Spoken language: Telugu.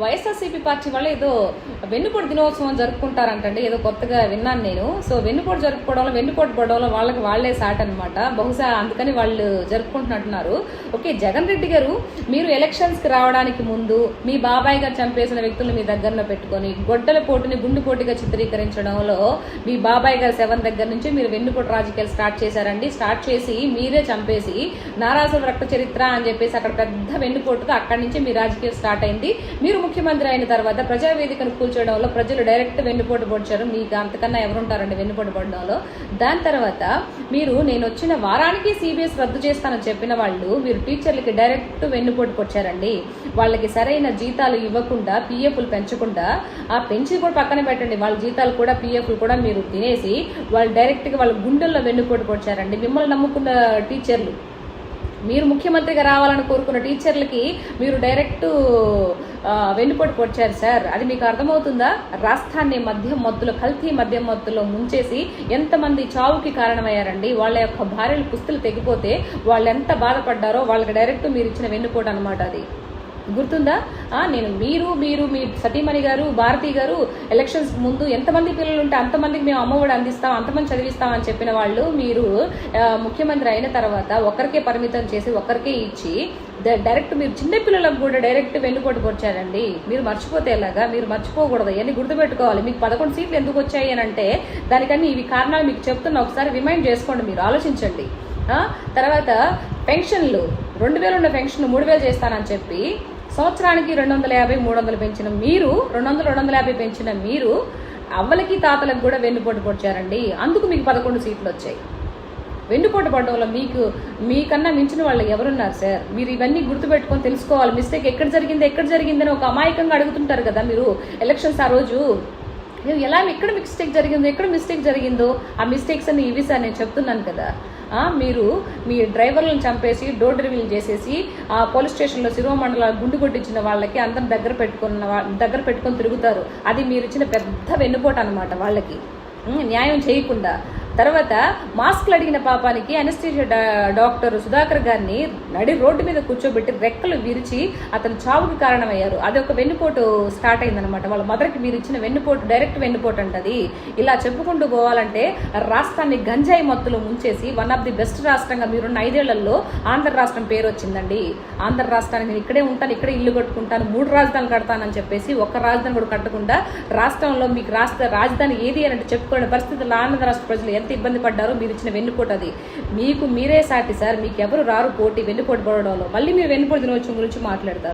వైఎస్ఆర్సీపీ పార్టీ వల్ల ఏదో వెన్నుపోటు దినోత్సవం జరుపుకుంటారంటండి. ఏదో కొత్తగా విన్నాను నేను. సో వెన్నుపోటు జరుపుకోవడంలో వెన్నుపోటు పడడంలో వాళ్ళకి వాళ్ళే సాట్ అనమాట బహుశా అందుకని వాళ్ళు జరుపుకుంటున్నట్టున్నారు. ఓకే జగన్ రెడ్డి గారు మీరు ఎలక్షన్స్కి రావడానికి ముందు మీ బాబాయ్ గారు చంపేసిన వ్యక్తులను మీ దగ్గరలో పెట్టుకొని గొడ్డల పోటుని గుండు పోటీగా చిత్రీకరించడంలో మీ బాబాయ్ గారి సెవెన్ దగ్గర నుంచి మీరు వెన్నుపోటు రాజకీయాలు స్టార్ట్ చేశారండి. స్టార్ట్ చేసి మీరే చంపేసి నారాసుల రక్త చరిత్ర అని చెప్పేసి అక్కడ పెద్ద వెన్నుపోటుతో అక్కడి నుంచి మీ రాజకీయం స్టార్ట్ అయింది. మీరు ముఖ్యమంత్రి అయిన తర్వాత ప్రజావేదికను కూల్చోవడంలో ప్రజలు డైరెక్ట్ వెన్నుపోటు పొడిచారు. మీకు అంతకన్నా ఎవరుంటారండి వెన్నుపోటు పడడంలో? దాని తర్వాత మీరు నేను వచ్చిన వారానికి సిబిఎస్ రద్దు చేస్తానని చెప్పిన వాళ్ళు మీరు టీచర్లకి డైరెక్ట్ వెన్నుపోటు పొడిచారండి. వాళ్ళకి సరైన జీతాలు ఇవ్వకుండా పిఎఫ్లు పెంచకుండా ఆ పెంచి కూడా పక్కన పెట్టండి. వాళ్ళ జీతాలు కూడా పిఎఫ్లు కూడా మీరు తినేసి వాళ్ళు డైరెక్ట్గా వాళ్ళ గుండెల్లో వెన్నుపోటు పొడిచారండి. మిమ్మల్ని నమ్ముకున్న టీచర్లు. మీరు ముఖ్యమంత్రిగా రావాలని కోరుకున్న టీచర్లకి మీరు డైరెక్ట్ వెన్నుపోటు పొడిచారు సార్. అది మీకు అర్థమవుతుందా? రాష్ట్రాన్ని మద్యం మత్తులో కల్తీ మద్యం మత్తులో ముంచేసి ఎంతమంది చావుకి కారణమయ్యారండి? వాళ్ళ యొక్క భార్యలు పుస్తులు తెగిపోతే వాళ్ళు ఎంత బాధపడ్డారో వాళ్ళకి డైరెక్ట్ మీరు ఇచ్చిన వెన్నుపోటు అనమాట అది. గుర్తుందా? ఆ, నేను మీరు మీరు మీ సతీమణి గారు భారతి గారు ఎలక్షన్స్ ముందు ఎంతమంది పిల్లలు ఉంటే అంతమందికి మేము అమ్మఒడి అందిస్తాం అంతమంది చదివిస్తాం అని చెప్పిన వాళ్ళు మీరు ముఖ్యమంత్రి అయిన తర్వాత ఒకరికే పరిమితం చేసి ఒకరికే ఇచ్చి డైరెక్ట్ మీరు చిన్న పిల్లలకు కూడా డైరెక్ట్ వెన్నుపోటు పొచ్చారండి మీరు మర్చిపోతే ఎలాగా? మీరు మర్చిపోకూడదు. ఇవన్నీ గుర్తుపెట్టుకోవాలి. మీకు పదకొండు సీట్లు ఎందుకు వచ్చాయి అని అంటే దానికన్నీ ఇవి కారణాలు మీకు చెప్తున్నా. ఒకసారి రిమైండ్ చేసుకోండి మీరు. ఆలోచించండి. తర్వాత పెన్షన్లు. రెండు వేలు ఉన్న పెన్షన్ మూడు వేలు చేస్తానని చెప్పి సంవత్సరానికి రెండు వందల యాభై మూడు వందలు పెంచిన మీరు రెండు వందలు రెండు వందల యాభై పెంచిన మీరు అవ్వలకి తాతలకు కూడా వెన్నుపోటు పొడిచారండి. అందుకు మీకు పదకొండు సీట్లు వచ్చాయి. వెన్నుపోటు వల్ల మీకు మీకన్నా మించిన వాళ్ళు ఎవరున్నారు సార్? మీరు ఇవన్నీ గుర్తుపెట్టుకొని తెలుసుకోవాలి. మిస్టేక్ ఎక్కడ జరిగింది ఎక్కడ జరిగిందని ఒక అమాయకంగా అడుగుతుంటారు కదా మీరు. ఎలక్షన్స్ ఆ రోజు ఎలా ఎక్కడ మిస్టేక్ జరిగిందో ఎక్కడ మిస్టేక్ జరిగిందో ఆ మిస్టేక్స్ అన్ని ఇవి సార్ నేను చెప్తున్నాను కదా. మీరు మీ డ్రైవర్లను చంపేసి డోర్ డెలివరీ చేసేసి ఆ పోలీస్ స్టేషన్లో శిరోమండల గుండు కొట్టించిన వాళ్ళకి అందరం దగ్గర పెట్టుకున్న దగ్గర పెట్టుకొని తిరుగుతారు. అది మీరు ఇచ్చిన పెద్ద వెన్నుపోటు అనమాట వాళ్ళకి. న్యాయం చేయకుండా. తర్వాత మాస్క్లు అడిగిన పాపానికి అనస్థీషియా డాక్టర్ సుధాకర్ గారిని నడి రోడ్డు మీద కూర్చోబెట్టి రెక్కలు విరిచి అతను చావుకు కారణమయ్యారు. అది ఒక వెన్నుపోటు స్టార్ట్ అయిందనమాట వాళ్ళ మదర్కి మీరు ఇచ్చిన వెన్నుపోటు డైరెక్ట్ వెన్నుపోటు అంటది. ఇలా చెప్పుకుంటూ పోవాలంటే రాష్ట్రాన్ని గంజాయి మత్తులో ముంచేసి వన్ ఆఫ్ ది బెస్ట్ రాష్ట్రంగా మీరున్న ఐదేళ్ళలో ఆంధ్ర రాష్ట్రం పేరు వచ్చిందండి. ఆంధ్ర రాష్ట్రానికి నేను ఇక్కడే ఉంటాను ఇక్కడే ఇల్లు కట్టుకుంటాను మూడు రాజధానులు కడతానని చెప్పేసి ఒక్క రాజధాని కూడా కట్టకుండా రాష్ట్రంలో మీకు రాష్ట్ర రాజధాని ఏది అని అంటే చెప్పుకునే పరిస్థితుల్లో ఆంధ్ర రాష్ట్ర ప్రజలు ఎంత ఇబ్బంది పడ్డారో మీరు ఇచ్చిన వెన్నుపోటు అది. మీకు మీరే సాటి సార్ మీకు ఎవరు రారు పోటీ వెన్నుపోటు పడడంలో. మళ్ళీ మీరు వెన్నుపోటు దినోత్సవం గురించి మాట్లాడతారు.